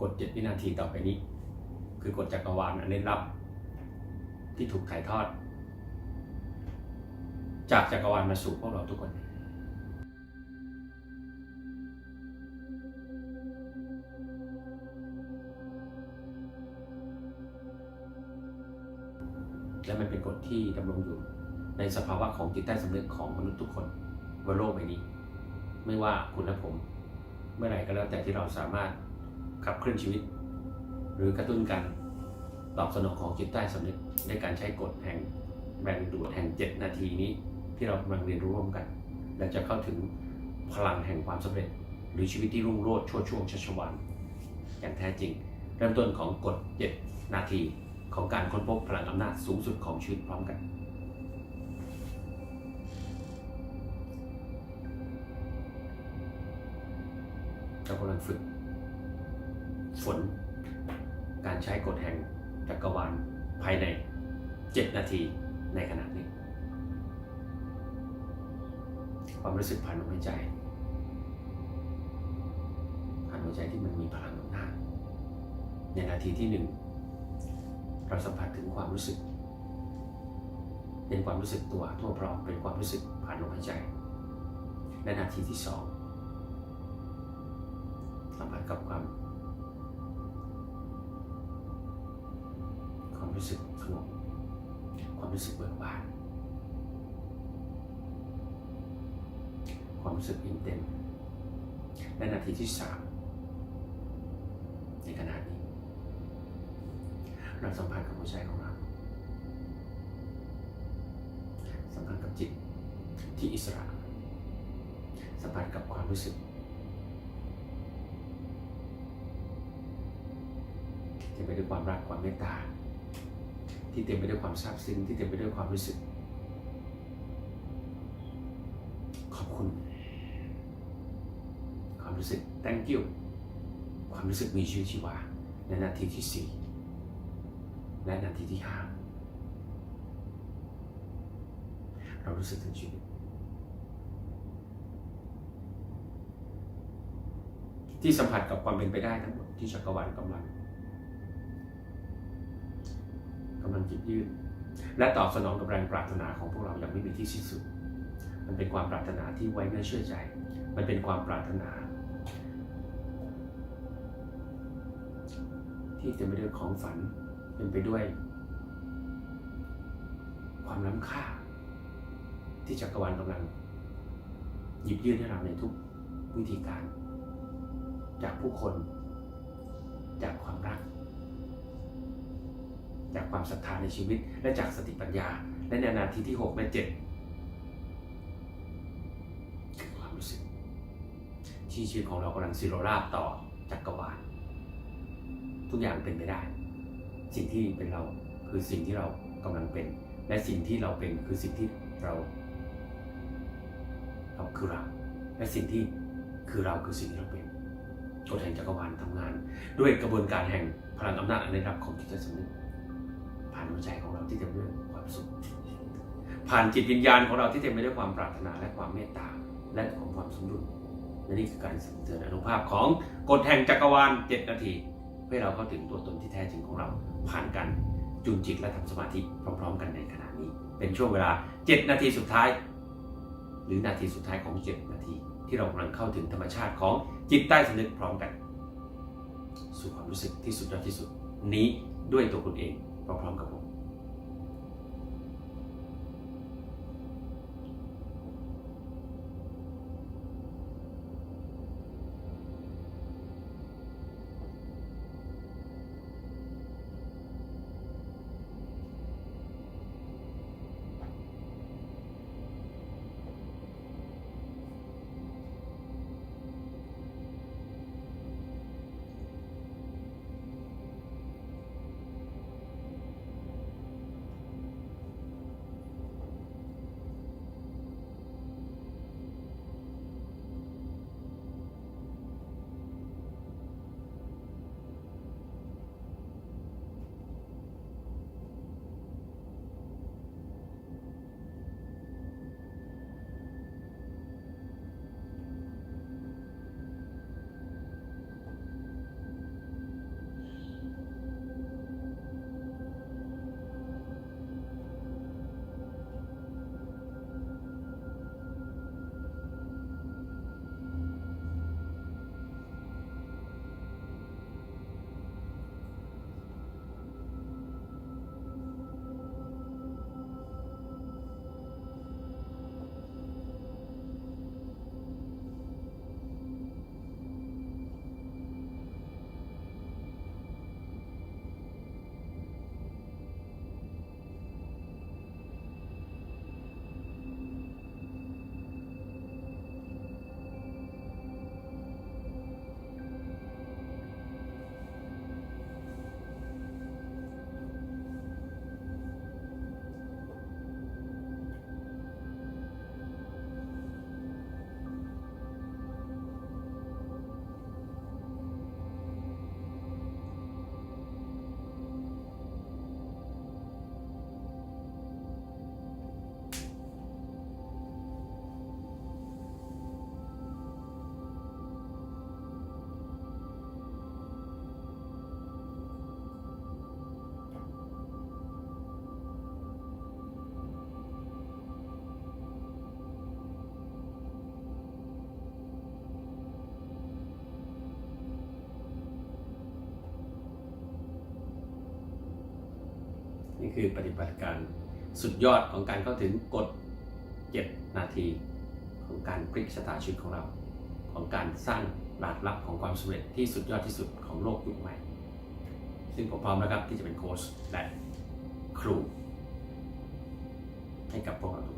กฎเจ็ดวินาทีต่อไปนี้ คือกฎจักรวาลอันเล่นลับ ที่ถูกถ่ายทอด จากจักรวาลมาสู่พวกเราทุกคนและมันเป็นกฎที่ดำรงอยู่ในสภาวะของจิตใต้สำนึกของมนุษย์ทุกคนบนโลกใบนี้ ไม่ว่าคุณและผม เมื่อไหร่ก็แล้วแต่ที่เราสามารถ ขับเคลื่อนชีวิต หรือกระตุ้นการตอบสนองของจิตใต้สำนึกในการใช้กฎแห่งแรงดึงดูดแห่ง 7 นาทีนี้ ที่เรากำลังเรียนรู้ร่วมกัน และจะเข้าถึงพลังแห่งความสำเร็จ หรือชีวิตที่รุ่งโรจน์ชั่วช่วงชัชวานอย่างแท้จริง เริ่มต้นของกฎ 7 นาทีของการค้นพบพลังอำนาจสูงสุดของชีวิตพร้อมกัน เรากำลังฝึก ฝน การใช้กฎแห่งจักรวาลภายใน 7 นาทีในขณะนี้ ความรู้สึกผ่านลมหายใจผ่านหัวใจที่มันมีพลังอำนาในนาทีที่หนึ่งเราสัมผัสถึงความรู้สึก เป็นความรู้สึกตัวทั่วพร้อมเป็นความรู้สึกผ่านลมหายใจและนาทีที่สองสัมผัสกับความ รู้สึกสงบความรู้สึกเบิกบานความรู้สึกอิ่มเต็มและนาทีที่สามในขณะนี้ เราสัมผัสกับหัวใจของเราสัมผัสกับจิตที่อิสระ สัมผัสกับความรู้สึก ที่ไปด้วยความรักความเมตตา ที่เต็มไปด้วยความซาบซึ้งที่เต็มไปด้วยความรู้สึก ขอบคุณ ความรู้สึก thank you ความรู้สึกมีชีวิตชีวาในนาทีที่สี่และนาทีที่ห้าเรารู้สึกถึงชีวิต ที่สัมผัสกับความเป็นไปได้ทั้งหมดที่จักรวาลกำลัง หยิบยื่น และตอบสนองกับแรงปรารถนาของพวกเราอย่างไม่มีที่สิ้นสุด มันเป็นความปรารถนาที่ไว้เนื้อเชื่อใจ มันเป็นความปรารถนา ที่เต็มไปด้วยของฝันเป็นไปด้วย ความล้ำค่า ที่จักรวาลกำลัง หยิบยื่นให้เราในทุกวิธีการ จากผู้คน จากความรัก จากความศรัทธาในชีวิต และจากสติปัญญา และในนาทีที่ 6 และ 7 คือความรู้สึก ที่ชีวิตของเรากำลังสิโรราบต่อจักรวาลทุกอย่างเป็นไปได้ สิ่งที่เป็นเราคือสิ่งที่เรากำลังเป็น และสิ่งที่เราเป็นคือสิ่งที่เรา เราคือเราและสิ่งที่คือเราคือสิ่งที่เราเป็นกฎแห่งจักรวาลทำงาน ด้วยกระบวนการแห่งพลังอำนาจอันได้รับของจิตใจสำนึก ผ่านหัวใจของเราที่เต็มไปด้วยความสุข ผ่านจิตวิญญาณของเราที่เต็มไปด้วยความปรารถนาและความเมตตาและของความสมดุลและนี่คือการสั่งเตือนอนุภาพของกฎแห่งจักรวาล 7 นาที เพื่อเราเข้าถึงตัวตนที่แท้จริงของเรา ผ่านการจูนจิตและทำสมาธิพร้อม ๆ กันในขณะนี้ เป็นช่วงเวลา 7 นาทีสุดท้าย หรือนาทีสุดท้ายของ 7 นาที ที่เรากำลังเข้าถึงธรรมชาติของจิตใต้สำนึกพร้อมกัน สู่ความรู้สึกที่สุดยอดที่สุดนี้ด้วยตัวคุณเอง พร้อมๆ คือปฏิบัติการสุดยอดของการเข้าถึงกฎ 7 นาที ของการพลิกชะตาชีวิตของเรา ของการสร้างหลักลับของความสำเร็จที่สุดยอดที่สุดของโลกยุคใหม่ ซึ่งผมพร้อมแล้วครับที่จะเป็นโค้ชและครู ให้กับพวกเราทุกคน